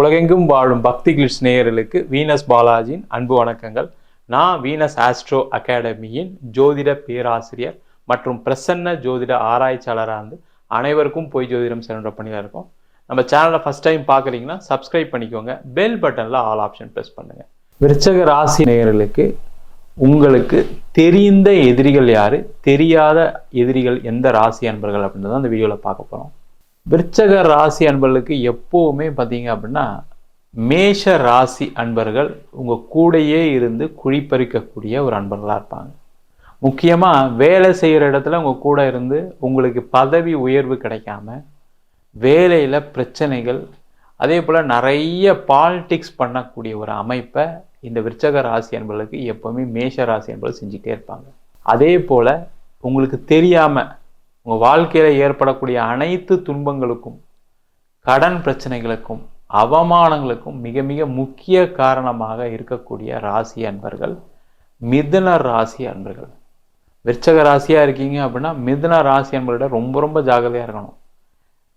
உலகெங்கும் வாழும் பக்தி கிளிட்ஸ் நேயர்களுக்கு வீனஸ் பாலாஜியின் அன்பு வணக்கங்கள். நான் வீனஸ் ஆஸ்ட்ரோ அகாடமியின் ஜோதிட பேராசிரியர் மற்றும் பிரசன்ன ஜோதிட ஆராய்ச்சியாளராக இருந்து அனைவருக்கும் போய் ஜோதிடம் சென்ற பணியாக இருக்கோம். நம்ம சேனலை ஃபஸ்ட் டைம் பார்க்குறீங்கன்னா சப்ஸ்கிரைப் பண்ணிக்கோங்க. பெல் பட்டனில் ஆல் ஆப்ஷன் ப்ரெஸ் பண்ணுங்கள் விருச்சக ராசி நேயர்களுக்கு உங்களுக்கு தெரிந்த எதிரிகள் யார்? தெரியாத எதிரிகள் எந்த ராசி அன்பர்கள் அப்படின்றத அந்த வீடியோவில் பார்க்க போகிறோம் விருச்சக ராசி அன்பர்களுக்கு எப்போவுமே பார்த்தீங்க அப்படின்னா மேஷ ராசி அன்பர்கள் உங்கள் கூடையே இருந்து குழிப்பறிக்கக்கூடிய ஒரு அன்பர்களாக இருப்பாங்க. முக்கியமாக வேலை செய்கிற இடத்துல உங்கள் கூட இருந்து உங்களுக்கு பதவி உயர்வு கிடைக்காம வேலையில் பிரச்சனைகள் அதே போல் நிறைய பாலிடிக்ஸ் பண்ணக்கூடிய ஒரு அமைப்பை இந்த விருச்சக ராசி என்பர்களுக்கு எப்போவுமே மேஷ ராசி என்பது செஞ்சுட்டே இருப்பாங்க. அதே போல் உங்களுக்கு தெரியாமல் உங்கள் வாழ்க்கையில் ஏற்படக்கூடிய அனைத்து துன்பங்களுக்கும் கடன் பிரச்சனைகளுக்கும் அவமானங்களுக்கும் மிக மிக முக்கிய காரணமாக இருக்கக்கூடிய ராசி அன்பர்கள் மிதுன ராசி அன்பர்கள். விற்சக ராசியாக இருக்கீங்க அப்படின்னா மிதுன ராசி அன்பர்கிட்ட ரொம்ப ரொம்ப ஜாகிரதையாக இருக்கணும்.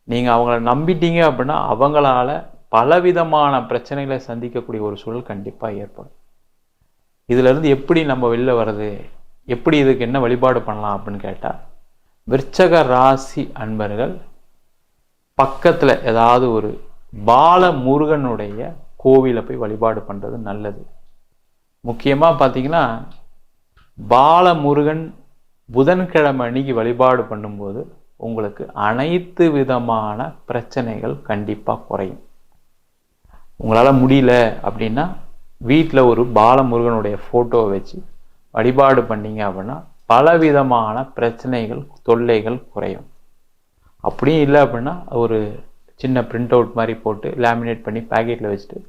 நீங்கள் அவங்கள நம்பிட்டீங்க அப்படின்னா அவங்களால பலவிதமான பிரச்சனைகளை சந்திக்கக்கூடிய ஒரு சூழல் கண்டிப்பாக ஏற்படும். இதிலிருந்து எப்படி நம்ம வெளில வர்றது? எப்படி இதுக்கு என்ன வழிபாடு பண்ணலாம் அப்படின்னு கேட்டால் விருச்சக ராசி அன்பர்கள் பக்கத்தில் ஏதாவது ஒரு பால முருகனுடைய கோவிலை போய் வழிபாடு பண்ணுறது நல்லது. முக்கியமாக பார்த்தீங்கன்னா பாலமுருகன் புதன்கிழமை அன்னைக்கு வழிபாடு பண்ணும்போது உங்களுக்கு அனைத்து விதமான பிரச்சனைகள் கண்டிப்பாக குறையும். உங்களால் முடியல அப்படின்னா வீட்டில் ஒரு பாலமுருகனுடைய ஃபோட்டோவை வச்சு வழிபாடு பண்ணீங்க அப்படின்னா பலவிதமான பிரச்சனைகள் தொல்லைகள் குறையும். அப்படியும் இல்லை அப்படின்னா ஒரு சின்ன பிரிண்ட் அவுட் மாதிரி போட்டு லேமினேட் பண்ணி பேக்கெட்டில் வச்சுட்டு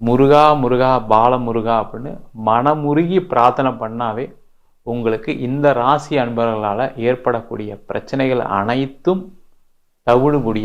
முருகா முருகா பால முருகா அப்படின்னு மனமுருகி பிரார்த்தனை பண்ணாவே உங்களுக்கு இந்த ராசி அன்பர்களால் ஏற்படக்கூடிய பிரச்சனைகள் அனைத்தும் தவிடுபொடி